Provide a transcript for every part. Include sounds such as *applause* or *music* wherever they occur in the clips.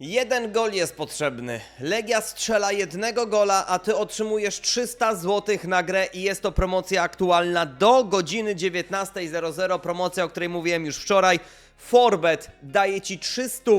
Jeden gol jest potrzebny. Legia strzela jednego gola, a ty otrzymujesz 300 zł na grę i jest to promocja aktualna do godziny 19.00. Promocja, o której mówiłem już wczoraj. Forbet daje ci 300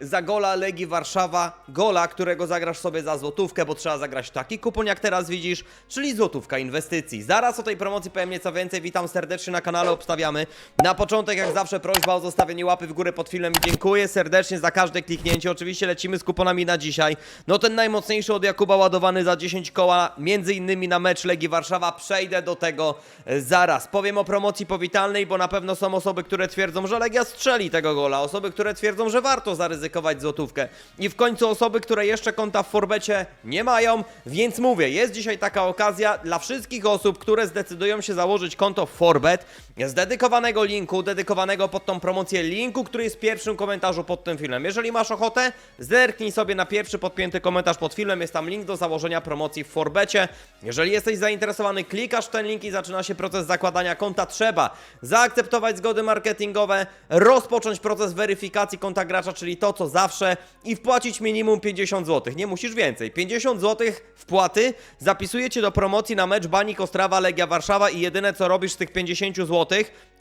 za gola Legii Warszawa, gola, którego zagrasz sobie za złotówkę, bo trzeba zagrać taki kupon jak teraz widzisz, czyli złotówka inwestycji. Zaraz o tej promocji powiem nieco więcej. Witam serdecznie na kanale, obstawiamy. Na początek jak zawsze prośba o zostawienie łapy w górę pod filmem dziękuję serdecznie za każde kliknięcie. Oczywiście lecimy z kuponami na dzisiaj. No ten najmocniejszy od Jakuba ładowany za 10 koła, między innymi na mecz Legii Warszawa. Przejdę do tego zaraz. Powiem o promocji powitalnej, bo na pewno są osoby, które twierdzą, że Legia strzeli tego gola. Osoby, które twierdzą, że warto zaryzykować złotówkę. I w końcu osoby, które jeszcze konta w Forbecie nie mają, więc mówię, jest dzisiaj taka okazja dla wszystkich osób, które zdecydują się założyć konto w Forbet z dedykowanego linku, dedykowanego pod tą promocję linku, który jest w pierwszym komentarzu pod tym filmem. Jeżeli masz ochotę, zerknij sobie na pierwszy podpięty komentarz pod filmem, jest tam link do założenia promocji w Forbecie. Jeżeli jesteś zainteresowany, klikasz ten link i zaczyna się proces zakładania konta. Trzeba zaakceptować zgody marketingowe, rozpocząć proces weryfikacji konta gracza, czyli to co zawsze i wpłacić minimum 50 zł. Nie musisz więcej. 50 zł wpłaty zapisuje cię do promocji na mecz Banik Ostrawa Legia Warszawa i jedyne co robisz z tych 50 zł,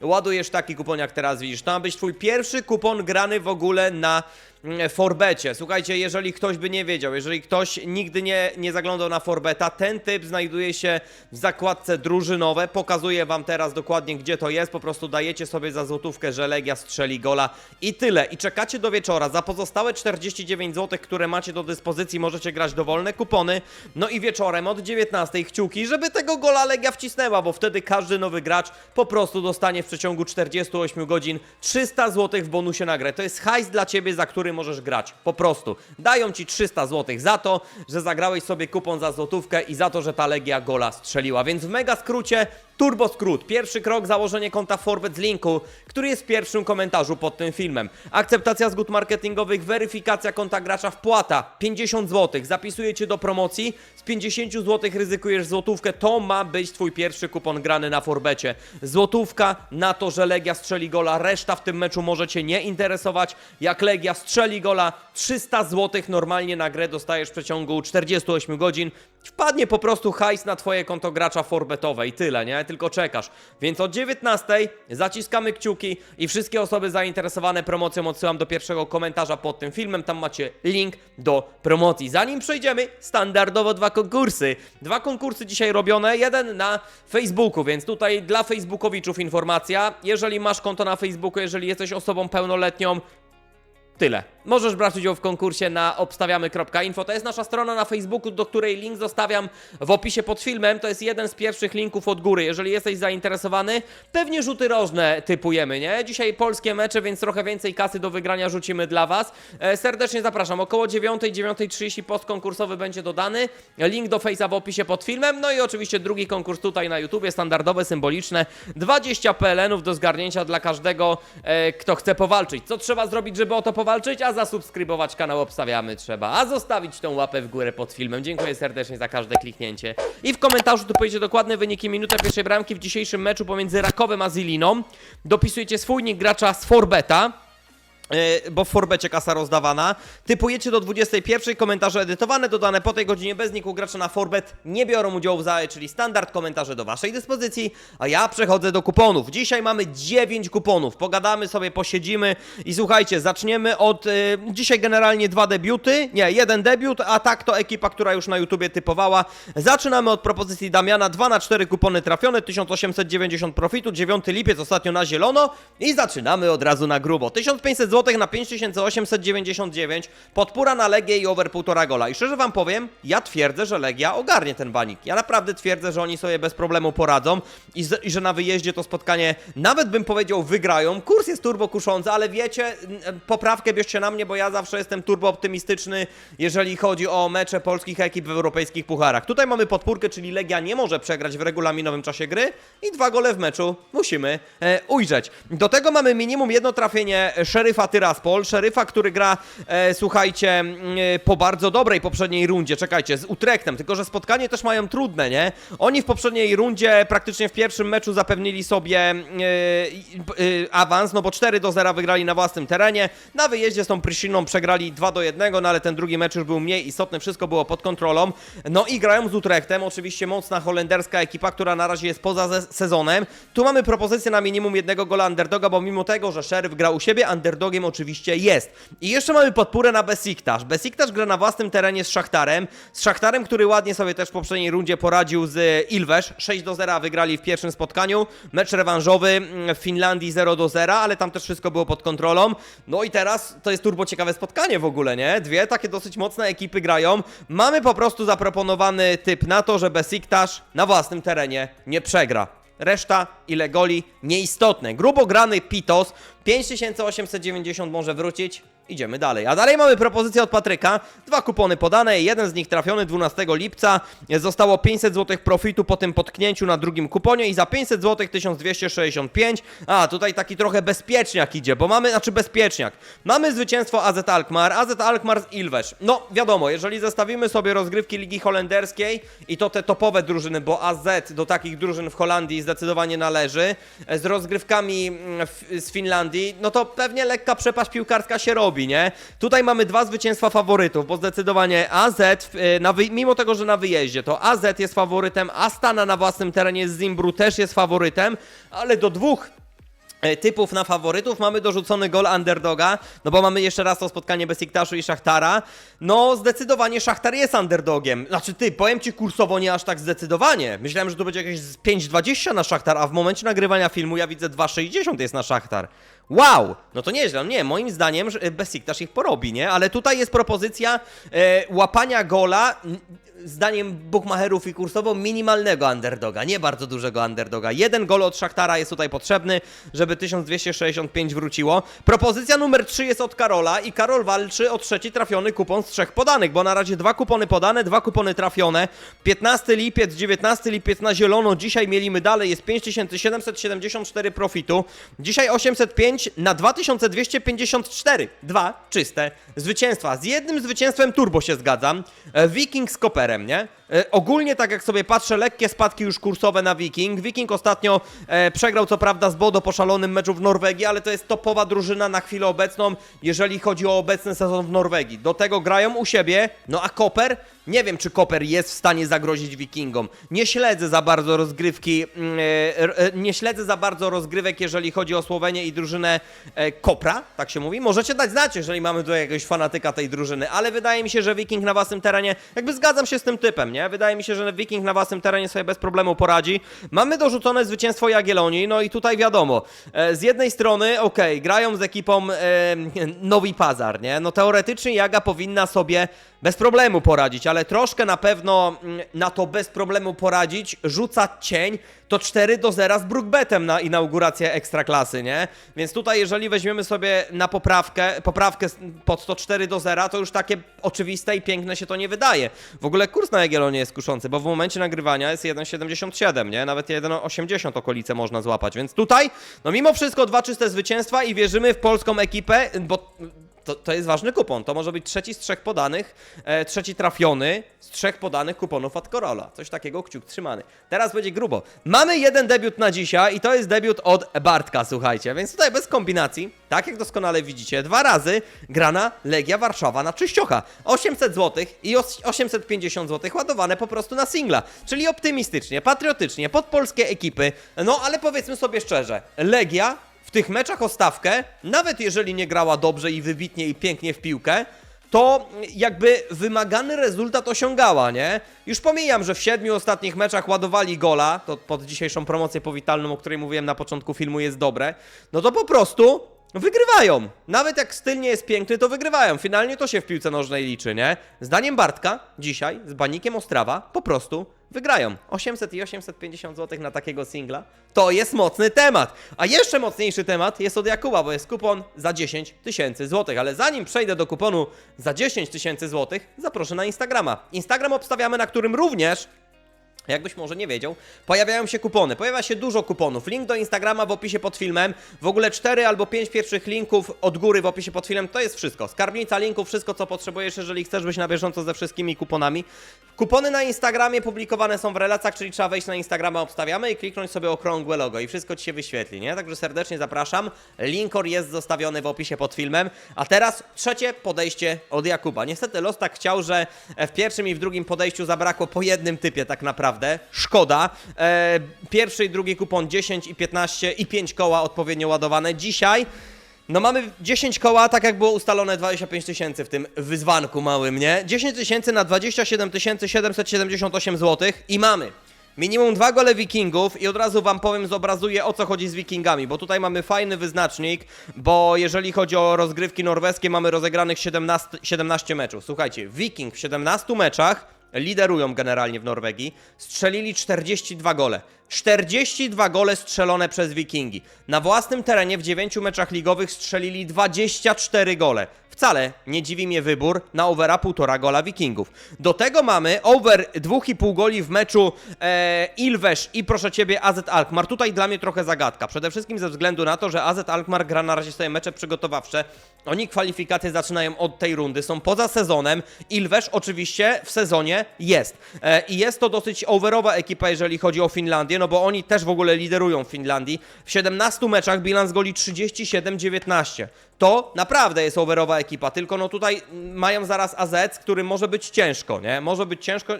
ładujesz taki kupon jak teraz widzisz. To ma być twój pierwszy kupon grany w ogóle na mm, Forbecie. Słuchajcie, jeżeli ktoś by nie wiedział, jeżeli ktoś nigdy nie, nie zaglądał na Forbeta, ten typ znajduje się w zakładce drużynowe. Pokazuję wam teraz dokładnie gdzie to jest. Po prostu dajecie sobie za złotówkę, że Legia strzeli gola i tyle. I czekacie do wieczora. Za pozostałe 49 zł, które macie do dyspozycji, możecie grać dowolne kupony. No i wieczorem od 19 kciuki, żeby tego gola Legia wcisnęła, bo wtedy każdy nowy gracz po prostu dostanie przeciągu 48 godzin 300 zł w bonusie na grę. To jest hajs dla ciebie, za który możesz grać. Po prostu. Dają ci 300 zł za to, że zagrałeś sobie kupon za złotówkę i za to, że ta Legia gola strzeliła. Więc w mega skrócie Turbo skrót. Pierwszy krok założenie konta Forbet z linku, który jest w pierwszym komentarzu pod tym filmem. Akceptacja zgód marketingowych, weryfikacja konta gracza, wpłata 50 zł. Zapisujecie do promocji. Z 50 zł ryzykujesz złotówkę. To ma być twój pierwszy kupon grany na Forbecie. Złotówka na to, że Legia strzeli gola. Reszta w tym meczu może cię nie interesować. Jak Legia strzeli gola, 300 zł normalnie na grę dostajesz w przeciągu 48 godzin. Wpadnie po prostu hajs na twoje konto gracza forbetowe i tyle, nie? Tylko czekasz. Więc od 19 zaciskamy kciuki i wszystkie osoby zainteresowane promocją odsyłam do pierwszego komentarza pod tym filmem. Tam macie link do promocji. Zanim przejdziemy, standardowo dwa konkursy. Dwa konkursy dzisiaj robione, jeden na Facebooku, więc tutaj dla Facebookowiczów informacja. Jeżeli masz konto na Facebooku, jeżeli jesteś osobą pełnoletnią, Tyle. Możesz brać udział w konkursie na obstawiamy.info. To jest nasza strona na Facebooku, do której link zostawiam w opisie pod filmem. To jest jeden z pierwszych linków od góry. Jeżeli jesteś zainteresowany, pewnie rzuty rożne typujemy, nie? Dzisiaj polskie mecze, więc trochę więcej kasy do wygrania rzucimy dla Was. E, serdecznie zapraszam. Około 9, 9.30 post konkursowy będzie dodany. Link do Face'a w opisie pod filmem. No i oczywiście drugi konkurs tutaj na YouTubie, standardowe, symboliczne. 20 PLN-ów do zgarnięcia dla każdego, e, kto chce powalczyć. Co trzeba zrobić, żeby o to powalczyć? Zasubskrybować kanał obstawiamy trzeba. A zostawić tą łapę w górę pod filmem. Dziękuję serdecznie za każde kliknięcie. I w komentarzu tu powiecie dokładne wyniki minuta pierwszej bramki w dzisiejszym meczu pomiędzy Rakowem a Ziliną. Dopisujecie swój nick gracza z Forbeta. Yy, bo w Forbecie kasa rozdawana. Typujecie do 21, komentarze edytowane, dodane po tej godzinie bez niku gracza na Forbet nie biorą udziału w ZAE, czyli standard, komentarze do waszej dyspozycji, a ja przechodzę do kuponów. Dzisiaj mamy 9 kuponów, pogadamy sobie, posiedzimy i słuchajcie, zaczniemy od, yy, dzisiaj generalnie dwa debiuty, nie, jeden debiut, a tak to ekipa, która już na YouTubie typowała. Zaczynamy od propozycji Damiana, 2 na 4 kupony trafione, 1890 profitu, 9 lipiec ostatnio na zielono i zaczynamy od razu na grubo. 1500 zł na 5899, podpóra na Legię i over 1,5 gola. I szczerze wam powiem, ja twierdzę, że Legia ogarnie ten banik. Ja naprawdę twierdzę, że oni sobie bez problemu poradzą i, z, i że na wyjeździe to spotkanie nawet bym powiedział wygrają. Kurs jest turbo kuszący, ale wiecie, poprawkę bierzcie na mnie, bo ja zawsze jestem turbo optymistyczny, jeżeli chodzi o mecze polskich ekip w europejskich pucharach. Tutaj mamy podpórkę, czyli Legia nie może przegrać w regulaminowym czasie gry i dwa gole w meczu musimy e, ujrzeć. Do tego mamy minimum jedno trafienie szeryfa Tyraspol, szeryfa, który gra, e, słuchajcie, e, po bardzo dobrej poprzedniej rundzie, czekajcie, z Utrechtem, tylko że spotkanie też mają trudne, nie? Oni w poprzedniej rundzie, praktycznie w pierwszym meczu zapewnili sobie e, e, awans, no bo 4 do 0 wygrali na własnym terenie, na wyjeździe z tą Prysiną przegrali 2 do 1, no ale ten drugi mecz już był mniej istotny, wszystko było pod kontrolą, no i grają z Utrechtem, oczywiście mocna holenderska ekipa, która na razie jest poza sezonem, tu mamy propozycję na minimum jednego gola underdoga, bo mimo tego, że Sheriff gra u siebie, underdogiem oczywiście jest. I jeszcze mamy podpórę na Besiktas. Besiktas gra na własnym terenie z Szachtarem, z Szachtarem, który ładnie sobie też w poprzedniej rundzie poradził z Ilves, 6 do 0 wygrali w pierwszym spotkaniu, mecz rewanżowy mm, w Finlandii 0 do 0, ale tam też wszystko było pod kontrolą. No i teraz to jest turbo ciekawe spotkanie w ogóle, nie? Dwie takie dosyć mocne ekipy grają. Mamy po prostu zaproponowany typ na to, że Besiktas na własnym terenie nie przegra. Reszta, ile goli, nieistotne. Grubo grany Pitos, 5890 może wrócić. Idziemy dalej. A dalej mamy propozycję od Patryka. Dwa kupony podane, jeden z nich trafiony 12 lipca. Zostało 500 zł profitu po tym potknięciu na drugim kuponie i za 500 zł 1265. A, tutaj taki trochę bezpieczniak idzie, bo mamy, znaczy bezpieczniak. Mamy zwycięstwo AZ Alkmaar, AZ Alkmaar z Ilves. No, wiadomo, jeżeli zestawimy sobie rozgrywki Ligi Holenderskiej i to te topowe drużyny, bo AZ do takich drużyn w Holandii zdecydowanie należy, z rozgrywkami mm, z Finlandii, no to pewnie lekka przepaść piłkarska się robi, Tutaj mamy dwa zwycięstwa faworytów, bo zdecydowanie AZ, y, na mimo tego, że na wyjeździe, to AZ jest faworytem, Astana na własnym terenie z Zimbru też jest faworytem, ale do dwóch e, typów na faworytów. Mamy dorzucony gol underdoga, no bo mamy jeszcze raz to spotkanie Besiktaszu i Szachtara. No zdecydowanie Szachtar jest underdogiem. Znaczy ty, powiem ci kursowo nie aż tak zdecydowanie. Myślałem, że to będzie jakieś z 5,20 na Szachtar, a w momencie nagrywania filmu ja widzę 2,60 jest na Szachtar. Wow! No to nieźle. Nie, moim zdaniem że Besiktas ich porobi, nie? Ale tutaj jest propozycja e, łapania gola zdaniem bookmacherów i kursowo minimalnego underdoga, nie bardzo dużego underdoga. Jeden gol od Szachtara jest tutaj potrzebny, żeby 1265 wróciło. Propozycja numer 3 jest od Karola i Karol walczy o trzeci trafiony kupon z trzech podanych, bo na razie dwa kupony podane, dwa kupony trafione. 15 lipiec, 19 lipiec na zielono, dzisiaj mielimy dalej, jest 5774 profitu. Dzisiaj 805 na 2254. Dwa czyste zwycięstwa. Z jednym zwycięstwem turbo się zgadzam. E, Viking z Koperem, nie? E, ogólnie tak jak sobie patrzę, lekkie spadki już kursowe na Viking. Viking ostatnio e, przegrał co prawda z Bodo po szalonym meczu w Norwegii, ale to jest topowa drużyna na chwilę obecną, jeżeli chodzi o obecny sezon w Norwegii. Do tego grają u siebie, no a Koper, nie wiem czy Koper jest w stanie zagrozić Wikingom. Nie śledzę za bardzo rozgrywki, mm, e, e, nie śledzę za bardzo rozgrywek, jeżeli chodzi o Słowenię i drużynę e, Kopra, tak się mówi. Możecie dać znać, jeżeli mamy tu jakiegoś fanatyka tej drużyny, ale wydaje mi się, że Viking na własnym terenie, jakby zgadzam się z tym typem, nie? Wydaje mi się, że Viking na własnym terenie sobie bez problemu poradzi. Mamy dorzucone zwycięstwo Jagiellonii, no i tutaj wiadomo, e, z jednej strony, okej, grają z ekipą e, *laughs* Nowy Pazar, nie? No teoretycznie Jaga powinna sobie bez problemu poradzić, ale troszkę na pewno mm, na to bez problemu poradzić rzuca cień to 4 do 0 z Brookbetem na inaugurację Ekstraklasy, nie? Więc tutaj jeżeli weźmiemy sobie na poprawkę, poprawkę pod to 4 do 0, to już takie oczywiste i piękne się to nie wydaje. W ogóle kurs na Jagiellonie jest kuszący, bo w momencie nagrywania jest 1,77, nie? Nawet 1,80 okolice można złapać, więc tutaj, no mimo wszystko dwa czyste zwycięstwa i wierzymy w polską ekipę, bo to, to jest ważny kupon. To może być trzeci z trzech podanych, e, trzeci trafiony z trzech podanych kuponów od Korola. Coś takiego, kciuk trzymany. Teraz będzie grubo. Mamy jeden debiut na dzisiaj i to jest debiut od Bartka, słuchajcie. Więc tutaj bez kombinacji, tak jak doskonale widzicie, dwa razy grana Legia Warszawa na czyściocha. 800 zł i os- 850 zł ładowane po prostu na singla. Czyli optymistycznie, patriotycznie, pod polskie ekipy. No ale powiedzmy sobie szczerze, Legia w tych meczach o stawkę, nawet jeżeli nie grała dobrze i wybitnie i pięknie w piłkę, to jakby wymagany rezultat osiągała, nie? Już pomijam, że w siedmiu ostatnich meczach ładowali gola, to pod dzisiejszą promocję powitalną, o której mówiłem na początku filmu jest dobre, no to po prostu wygrywają. Nawet jak styl nie jest piękny, to wygrywają. Finalnie to się w piłce nożnej liczy, nie? Zdaniem Bartka, dzisiaj z Banikiem Ostrawa, po prostu wygrają. 800 i 850 zł na takiego singla. To jest mocny temat. A jeszcze mocniejszy temat jest od Jakuba, bo jest kupon za 10 tysięcy złotych. Ale zanim przejdę do kuponu za 10 tysięcy złotych, zaproszę na Instagrama. Instagram obstawiamy, na którym również Jakbyś może nie wiedział, pojawiają się kupony. Pojawia się dużo kuponów. Link do Instagrama w opisie pod filmem. W ogóle 4 albo 5 pierwszych linków od góry w opisie pod filmem to jest wszystko. Skarbnica linków, wszystko co potrzebujesz, jeżeli chcesz być na bieżąco ze wszystkimi kuponami. Kupony na Instagramie publikowane są w relacjach, czyli trzeba wejść na Instagrama, obstawiamy i kliknąć sobie okrągłe logo i wszystko ci się wyświetli, nie? Także serdecznie zapraszam. Linkor jest zostawiony w opisie pod filmem. A teraz trzecie podejście od Jakuba. Niestety los tak chciał, że w pierwszym i w drugim podejściu zabrakło po jednym typie tak naprawdę. Szkoda. E, pierwszy i drugi kupon 10 i 15 i 5 koła odpowiednio ładowane. Dzisiaj no mamy 10 koła, tak jak było ustalone 25 tysięcy w tym wyzwanku małym, nie? 10 tysięcy na 27 778 zł i mamy minimum dwa gole wikingów i od razu wam powiem, zobrazuję o co chodzi z wikingami, bo tutaj mamy fajny wyznacznik, bo jeżeli chodzi o rozgrywki norweskie, mamy rozegranych 17, 17 meczów. Słuchajcie, wiking w 17 meczach liderują generalnie w Norwegii, strzelili 42 gole. 42 gole strzelone przez Wikingi. Na własnym terenie w 9 meczach ligowych strzelili 24 gole. Wcale nie dziwi mnie wybór na overa 1,5 gola Wikingów. Do tego mamy over 2,5 goli w meczu e, Ilvesz i proszę ciebie AZ Alkmaar. Tutaj dla mnie trochę zagadka. Przede wszystkim ze względu na to, że AZ Alkmaar gra na razie swoje mecze przygotowawcze. Oni kwalifikacje zaczynają od tej rundy, są poza sezonem. Ilvesz oczywiście w sezonie jest. E, I jest to dosyć overowa ekipa, jeżeli chodzi o Finlandię, no bo oni też w ogóle liderują w Finlandii. W 17 meczach bilans goli 37-19. To naprawdę jest overowa ekipa, tylko no tutaj mają zaraz AZ, z którym może być ciężko, nie? Może być ciężko.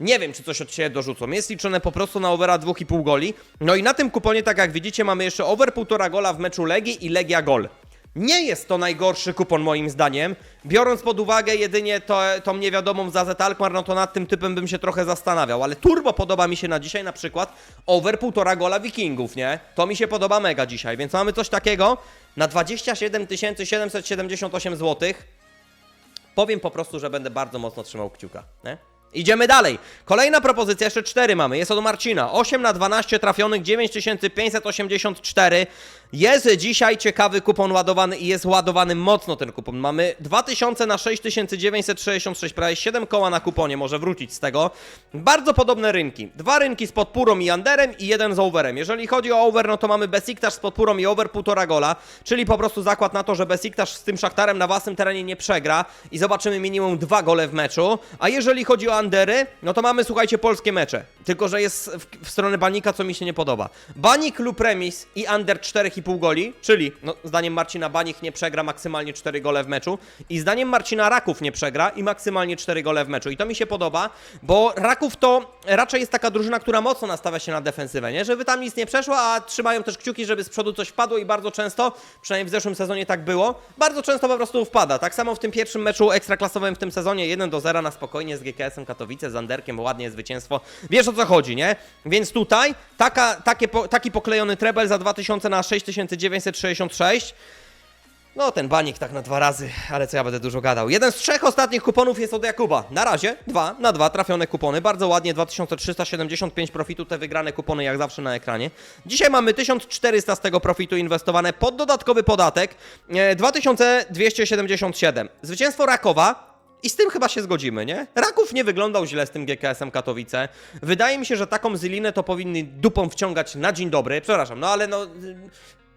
Nie wiem, czy coś od siebie dorzucą. Jest liczone po prostu na overa 2,5 goli. No i na tym kuponie, tak jak widzicie, mamy jeszcze over 1,5 gola w meczu Legii i Legia gol. Nie jest to najgorszy kupon moim zdaniem. Biorąc pod uwagę jedynie to, tą niewiadomą za Z Alkmaar, no to nad tym typem bym się trochę zastanawiał. Ale turbo podoba mi się na dzisiaj na przykład over 1,5 gola Wikingów, nie? To mi się podoba mega dzisiaj, więc mamy coś takiego na 27 778 zł. Powiem po prostu, że będę bardzo mocno trzymał kciuka, nie? Idziemy dalej. Kolejna propozycja, jeszcze 4 mamy. Jest od Marcina. 8 na 12 trafionych, 9584. Jest dzisiaj ciekawy kupon ładowany i jest ładowany mocno ten kupon. Mamy 2000 na 6966, prawie 7 koła na kuponie, może wrócić z tego. Bardzo podobne rynki. Dwa rynki z podpórą i underem i jeden z overem. Jeżeli chodzi o over, no to mamy Besiktasz z podpórą i over 1,5 gola, czyli po prostu zakład na to, że Besiktasz z tym Szachtarem na własnym terenie nie przegra i zobaczymy minimum dwa gole w meczu. A jeżeli chodzi o undery, no to mamy, słuchajcie, polskie mecze. Tylko, że jest w, w stronę Banika, co mi się nie podoba. Banik lub remis i under 4,5 goli, czyli no, zdaniem Marcina Banik nie przegra maksymalnie 4 gole w meczu i zdaniem Marcina Raków nie przegra i maksymalnie 4 gole w meczu. I to mi się podoba, bo Raków to raczej jest taka drużyna, która mocno nastawia się na defensywę, nie? Żeby tam nic nie przeszło, a trzymają też kciuki, żeby z przodu coś wpadło i bardzo często, przynajmniej w zeszłym sezonie tak było, bardzo często po prostu wpada. Tak samo w tym pierwszym meczu ekstraklasowym w tym sezonie 1 do 0 na spokojnie z GKS-em Katowice, z Anderkiem, ładnie zwycięstwo. Wiesz o co chodzi, nie? Więc tutaj taka, takie, po, taki poklejony trebel za 2000 na 6966 no, ten banik tak na dwa razy, ale co ja będę dużo gadał. Jeden z trzech ostatnich kuponów jest od Jakuba. Na razie dwa na dwa trafione kupony. Bardzo ładnie, 2375 profitu, te wygrane kupony jak zawsze na ekranie. Dzisiaj mamy 1400 z tego profitu inwestowane pod dodatkowy podatek. E, 2277. Zwycięstwo Rakowa. I z tym chyba się zgodzimy, nie? Raków nie wyglądał źle z tym GKS-em Katowice. Wydaje mi się, że taką zylinę to powinni dupą wciągać na dzień dobry. Przepraszam, no ale no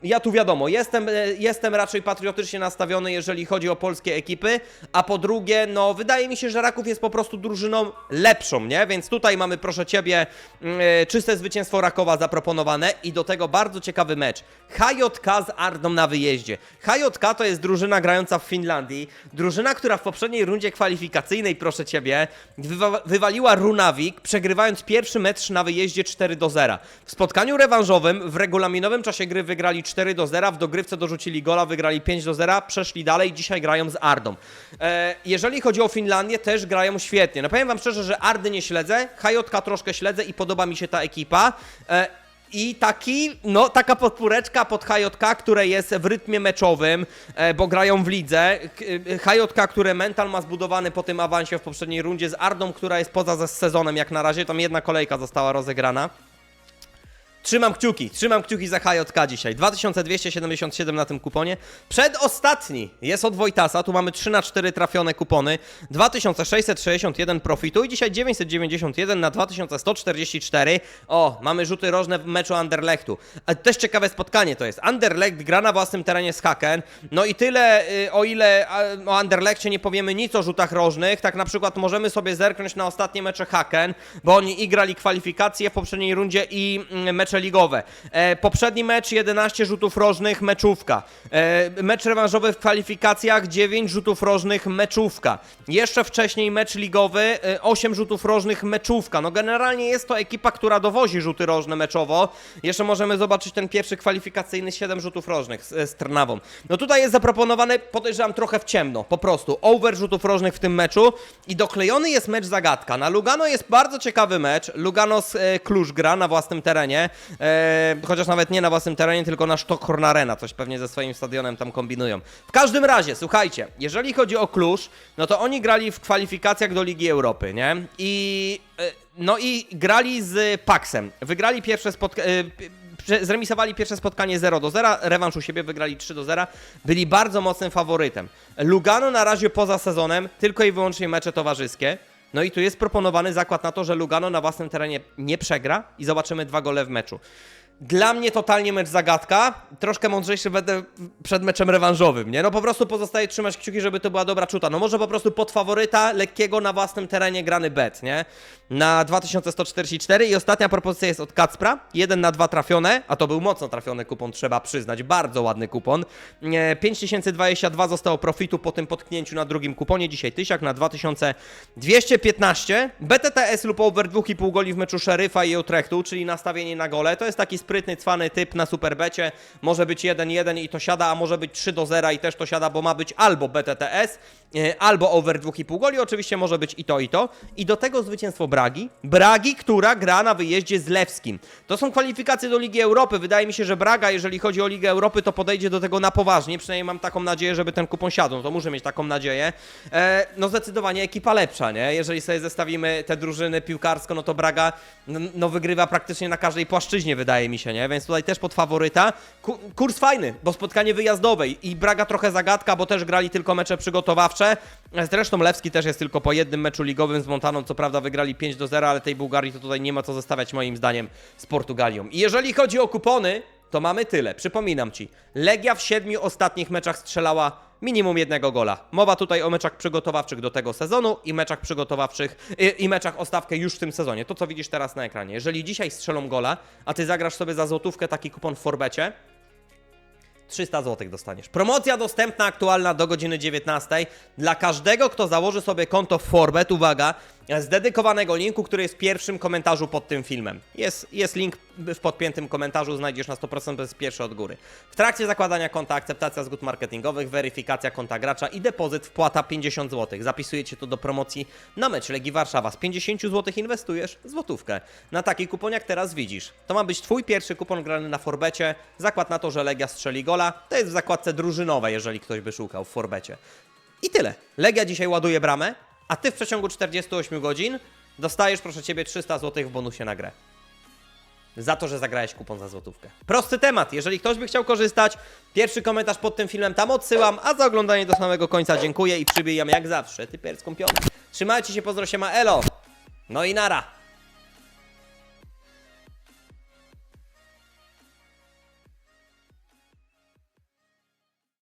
ja tu wiadomo, jestem, e, jestem raczej patriotycznie nastawiony, jeżeli chodzi o polskie ekipy, a po drugie, no wydaje mi się, że Raków jest po prostu drużyną lepszą, nie? Więc tutaj mamy, proszę Ciebie, mm, e, czyste zwycięstwo Rakowa zaproponowane i do tego bardzo ciekawy mecz. HJK z Ardą na wyjeździe. HJK to jest drużyna grająca w Finlandii, drużyna, która w poprzedniej rundzie kwalifikacyjnej, proszę Ciebie, wywa wywaliła Runawik, przegrywając pierwszy mecz na wyjeździe 4 do 0. W spotkaniu rewanżowym w regulaminowym czasie gry wygrali 4 do 0, w dogrywce dorzucili gola, wygrali 5 do 0, przeszli dalej, dzisiaj grają z Ardą. E, jeżeli chodzi o Finlandię, też grają świetnie. No powiem wam szczerze, że Ardy nie śledzę, HJK troszkę śledzę i podoba mi się ta ekipa. E, i taki, no, taka podpóreczka pod HJK, które jest w rytmie meczowym, e, bo grają w lidze. K- e, HJK, które mental ma zbudowany po tym awansie w poprzedniej rundzie z Ardą, która jest poza sezonem jak na razie. Tam jedna kolejka została rozegrana. Trzymam kciuki, trzymam kciuki za HJK dzisiaj. 2277 na tym kuponie. Przedostatni jest od Wojtasa, tu mamy 3 na 4 trafione kupony. 2661 profitu i dzisiaj 991 na 2144. O, mamy rzuty rożne w meczu Anderlechtu. Też ciekawe spotkanie to jest. Anderlecht gra na własnym terenie z Haken. No i tyle, y, o ile o Anderlechcie nie powiemy nic o rzutach rożnych, tak na przykład możemy sobie zerknąć na ostatnie mecze Haken, bo oni i grali kwalifikacje w poprzedniej rundzie i mm, ligowe. E, poprzedni mecz 11 rzutów rożnych, meczówka. E, mecz rewanżowy w kwalifikacjach 9 rzutów rożnych, meczówka. Jeszcze wcześniej mecz ligowy e, 8 rzutów rożnych, meczówka. No generalnie jest to ekipa, która dowozi rzuty rożne meczowo. Jeszcze możemy zobaczyć ten pierwszy kwalifikacyjny 7 rzutów rożnych z, z Trnawą. No tutaj jest zaproponowany, podejrzewam trochę w ciemno, po prostu. Over rzutów rożnych w tym meczu i doklejony jest mecz zagadka. Na Lugano jest bardzo ciekawy mecz. Lugano z e, Kluż gra na własnym terenie, e, chociaż nawet nie na własnym terenie, tylko na Sztokholm Arena, coś pewnie ze swoim stadionem tam kombinują. W każdym razie, słuchajcie, jeżeli chodzi o Kluż, no to oni grali w kwalifikacjach do Ligi Europy, nie? I e, no i grali z Paxem. Wygrali pierwsze spotkanie. Zremisowali pierwsze spotkanie 0 do 0, rewanż u siebie wygrali 3 do 0. Byli bardzo mocnym faworytem. Lugano na razie poza sezonem, tylko i wyłącznie mecze towarzyskie. No i tu jest proponowany zakład na to, że Lugano na własnym terenie nie przegra i zobaczymy dwa gole w meczu. Dla mnie totalnie mecz zagadka. Troszkę mądrzejszy będę przed meczem rewanżowym, nie? No po prostu pozostaje trzymać kciuki, żeby to była dobra czuta. No może po prostu pod faworyta lekkiego na własnym terenie grany bet, nie? Na 2144 i ostatnia propozycja jest od Kacpra. 1 na 2 trafione, a to był mocno trafiony kupon, trzeba przyznać. Bardzo ładny kupon. Nie, 5022 zostało profitu po tym potknięciu na drugim kuponie. Dzisiaj tysiak na 2215. BTTS lub over 2,5 goli w meczu Szeryfa i Utrechtu, czyli nastawienie na gole. To jest taki sprytny, cwany typ na superbecie. Może być 1-1 i to siada, a może być 3 do 0 i też to siada, bo ma być albo BTTS, albo over 2,5 goli. Oczywiście może być i to, i to. I do tego zwycięstwo Bragi. Bragi, która gra na wyjeździe z Lewskim. To są kwalifikacje do Ligi Europy. Wydaje mi się, że Braga, jeżeli chodzi o Ligę Europy, to podejdzie do tego na poważnie. Przynajmniej mam taką nadzieję, żeby ten kupon siadł. To muszę mieć taką nadzieję. E, no zdecydowanie ekipa lepsza, nie? Jeżeli sobie zestawimy te drużyny piłkarsko, no to Braga no, wygrywa praktycznie na każdej płaszczyźnie, wydaje mi się, nie? Więc tutaj też pod faworyta. Ku, kurs fajny, bo spotkanie wyjazdowe i Braga trochę zagadka, bo też grali tylko mecze przygotowawcze. Zresztą Lewski też jest tylko po jednym meczu ligowym z Montaną, co prawda wygrali 5 do 0, ale tej Bułgarii to tutaj nie ma co zestawiać moim zdaniem z Portugalią. I jeżeli chodzi o kupony, to mamy tyle. Przypominam Ci, Legia w siedmiu ostatnich meczach strzelała minimum jednego gola. Mowa tutaj o meczach przygotowawczych do tego sezonu i meczach przygotowawczych i, i meczach o stawkę już w tym sezonie. To, co widzisz teraz na ekranie. Jeżeli dzisiaj strzelą gola, a Ty zagrasz sobie za złotówkę taki kupon w Forbecie, 300 zł dostaniesz. Promocja dostępna, aktualna do godziny 19. Dla każdego, kto założy sobie konto w Forbet, uwaga, z dedykowanego linku, który jest w pierwszym komentarzu pod tym filmem. Jest, jest link w podpiętym komentarzu, znajdziesz na 100% bez pierwszy od góry. W trakcie zakładania konta akceptacja zgód marketingowych, weryfikacja konta gracza i depozyt wpłata 50 zł. Zapisujecie to do promocji na mecz Legii Warszawa. Z 50 zł inwestujesz złotówkę. Na taki kupon jak teraz widzisz. To ma być twój pierwszy kupon grany na Forbecie. Zakład na to, że Legia strzeli gola. To jest w zakładce drużynowej, jeżeli ktoś by szukał w Forbecie. I tyle. Legia dzisiaj ładuje bramę, a ty w przeciągu 48 godzin dostajesz, proszę ciebie, 300 zł w bonusie na grę. Za to, że zagrałeś kupon za złotówkę. Prosty temat. Jeżeli ktoś by chciał korzystać, pierwszy komentarz pod tym filmem tam odsyłam, a za oglądanie do samego końca dziękuję i przybijam jak zawsze typer skąpiony. Trzymajcie się, pozdro się ma elo. No i nara.